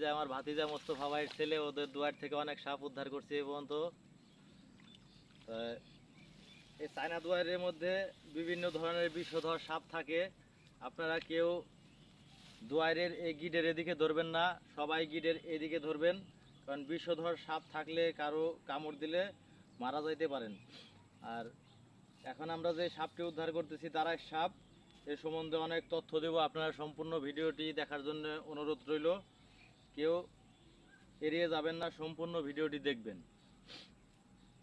যে আমার ভাতিজা মোস্তফা ভাইয়ের ছেলে, ওদের দুয়ার থেকে অনেক সাপ উদ্ধার করছে এই পর্যন্ত। এই চায়না দুয়ারের মধ্যে বিভিন্ন ধরনের বিষধর সাপ থাকে। আপনারা কেউ দুয়ারের এই গিডের এদিকে ধরবেন না, সবাই গিডের এদিকে ধরবেন, কারণ বিষধর সাপ থাকলে কারও কামড় দিলে মারা যাইতে পারেন। আর এখন আমরা যে সাপটি উদ্ধার করতেছি তারা সাপ। এ সম্বন্ধে অনেক তথ্য দেব। আপনারা সম্পূর্ণ ভিডিওটি দেখার জন্য অনুরোধ রইল। কেউ এড়িয়ে যাবেন না, সম্পূর্ণ ভিডিওটি দেখবেন।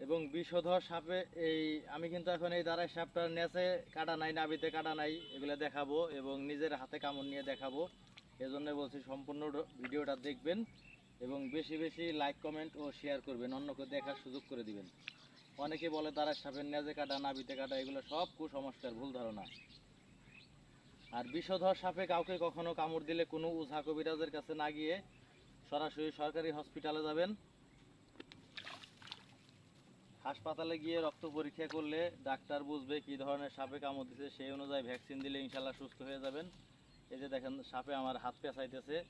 এবং বিষধর সাপে এই, আমি কিন্তু এখন এই দাঁড়ায় সাপটার নেচে কাটা নাই নাবিতে কাটা নাই, এগুলো দেখাবো এবং নিজের হাতে কামড় নিয়ে দেখাবো। এজন্য বলছি সম্পূর্ণ ভিডিওটা দেখবেন এবং বেশি বেশি লাইক কমেন্ট ও শেয়ার করবেন, অন্যকে দেখার সুযোগ করে দিবেন। অনেকে বলে তারা সাপের নেজে কাটা নাবিতে কাটা, এগুলো সব কুসংস্কার, ভুল ধারণা। আর বিষধর সাপে কাউকে কখনো কামড় দিলে কোনো উঝা কবিরাজের কাছে না গিয়ে সরাসরি সরকারি হসপিটালে যাবেন। হাসপাতালে গিয়ে রক্ত পরীক্ষা করলে ডাক্তার বুঝবে কি ধরনের সাপে কামড় দিছে, সেই অনুযায়ী ভ্যাকসিন দিলে ইনশাল্লাহ সুস্থ হয়ে যাবেন। এই যে দেখেন, সাপে আমার হাত পেঁচাইতেছে।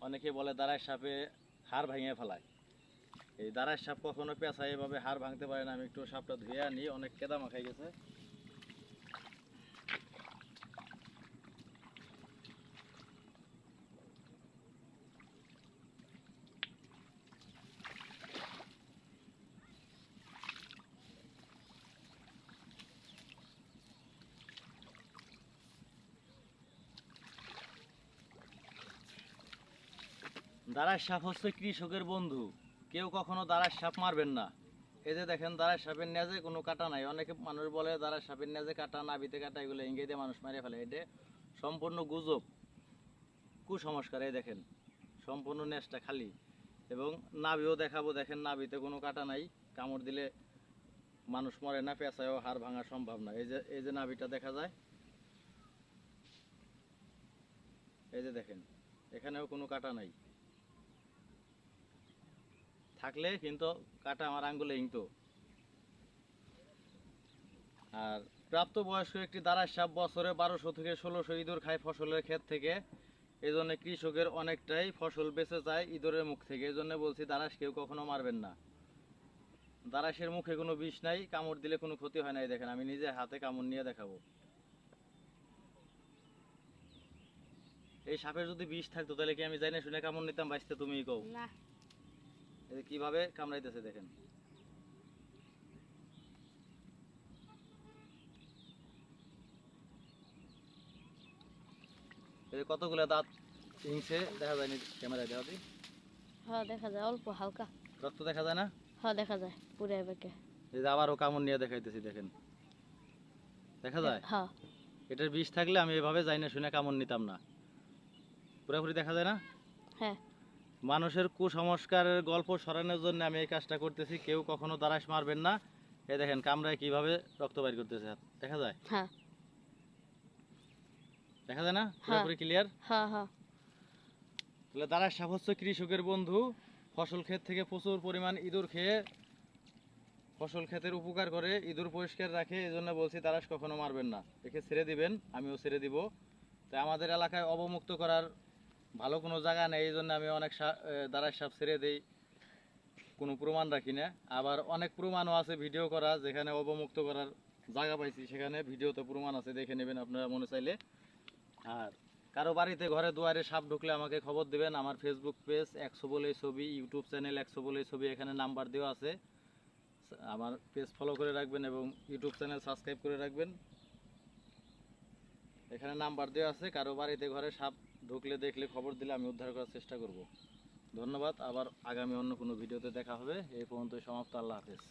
অনেকে বলে, দাঁড়ায়, সাপে হাড় ভাঙিয়ে ফেলায়। এই দাঁড়ায় সাপ কখনো পেঁচায় এভাবে হাড় ভাঙতে পারে না। আমি একটু সাপটা ধুয়ে আনি। অনেক কেদা মাখাই গেছে। দাঁড়ার সাপ হচ্ছে কৃষকের বন্ধু। কেউ কখনো দাঁড়ার সাপ মারবেন না। এই যে দেখেন দাঁড়ার সাপের নেজে কোনো কাটা নাই। অনেকে মানুষ বলে দাঁড়ার সাপের নেজে কাটা না নাবিতে কাটা, এগুলো ইঙ্গে দিয়ে মানুষ মারিয়ে ফেলে। এটা সম্পূর্ণ গুজব। কুসংস্কার, এই দেখেন, সম্পূর্ণ নেজটা খালি। এবং নাভিও দেখাবো, দেখেন, নাভিতে কোনো কাটা নাই। কামড় দিলে মানুষ মরে না, পেঁচায়ও হাড় ভাঙা সম্ভব না। এই যে এই যে নাভিটা দেখা যায়। এই যে দেখেন, এখানেও কোনো কাটা নাই। থাকলে কিন্তু কাটা আমার আঙ্গুলে হিংতো আর প্রাপ্তবয়স্ক একটি দাঁড়ার সাপ বছরে বারোশো থেকে ষোলোশো ইঁদুর খায় ফসলের ক্ষেত থেকে। এই জন্য কৃষকের অনেকটাই ফসল বেঁচে যায় ইঁদুরের মুখ থেকে। এই জন্য বলছি দারাস কেউ কখনো মারবেন না। দারাসের মুখে কোনো বিষ নাই, কামড় দিলে কোনো ক্ষতি হয় নাই দেখেন, আমি নিজে হাতে কামড় নিয়ে দেখাবো। এই সাপের যদি বিষ থাকতো, তাহলে কি আমি জানি শুনে কামড় নিতাম? বাঁচতে তুমিই কও। না। কীভাবে কামড়াইতেছে দেখেন। কতগুলো দাঁত হিংসে দেখা যায়নি ক্যামেরায় দেখা দিই হ্যাঁ দেখা যায় অল্প হালকা। রক্ত দেখা যায় না? হ্যাঁ দেখা যায় পুরে বেঁকে। এই যে আবারও কামড় নিয়ে দেখাইতেছি দেখেন। দেখা যায়? হ্যাঁ। এটার বিষ থাকলে আমি এভাবে যাই না শুনে কামড় নিতাম না। পুরোপুরি দেখা যায় না? হ্যাঁ। মানুষের কুসংস্কারের গল্প সরানোর জন্য আমি এই কাজটা করতেছি। কেউ কখনো দারাস মারবেন না। এই দেখেন কামড়ায় কীভাবে রক্ত বাইর করতেছে। দেখা যায়? হ্যাঁ। দেখা যায় না? হ্যাঁ। পুরোপুরি ক্লিয়ার হ্যাঁ হ্যাঁ। তাহলে দারাস সাপ হচ্ছে কৃষকের বন্ধু ফসল ক্ষেত থেকে প্রচুর পরিমাণ ইঁদুর খেয়ে ফসল ক্ষেতের উপকার করে ইঁদুর পরিষ্কার রাখে এই জন্য বলছি দারাস কখনো মারবেন না। একে ছেড়ে দিবেন আমিও ছেড়ে দিব। তাই আমাদের এলাকায় অবমুক্ত করার ভালো কোনো জায়গা নেই এই জন্য আমি অনেক এ, সাপ ছেড়ে দিই। কোনো প্রমাণ রাখি না। আবার অনেক প্রমাণও আছে ভিডিও করা যেখানে অবমুক্ত করার জায়গা পাইছি সেখানে ভিডিওতে প্রমাণ আছে দেখে নেবেন আপনারা মনে চাইলে। আর কারও বাড়িতে ঘরে দুয়ারে সাপ ঢুকলে আমাকে খবর দেবেন। আমার ফেসবুক পেজ একশো বলে ছবি ইউটিউব চ্যানেল একশো বলে ছবি এখানে নাম্বার দেওয়া আছে। আমার পেজ ফলো করে রাখবেন এবং ইউটিউব চ্যানেল সাবস্ক্রাইব করে রাখবেন। এখানে নাম্বার দেওয়া আছে কারও বাড়িতে ঘরে সাপ ঢুকলে, দেখলে, খবর দিলে আমি উদ্ধার করার চেষ্টা করব। ধন্যবাদ, আবার আগামী অন্য কোনো ভিডিওতে দেখা হবে। এই পর্যন্ত সমাপ্ত, আল্লাহ হাফেজ।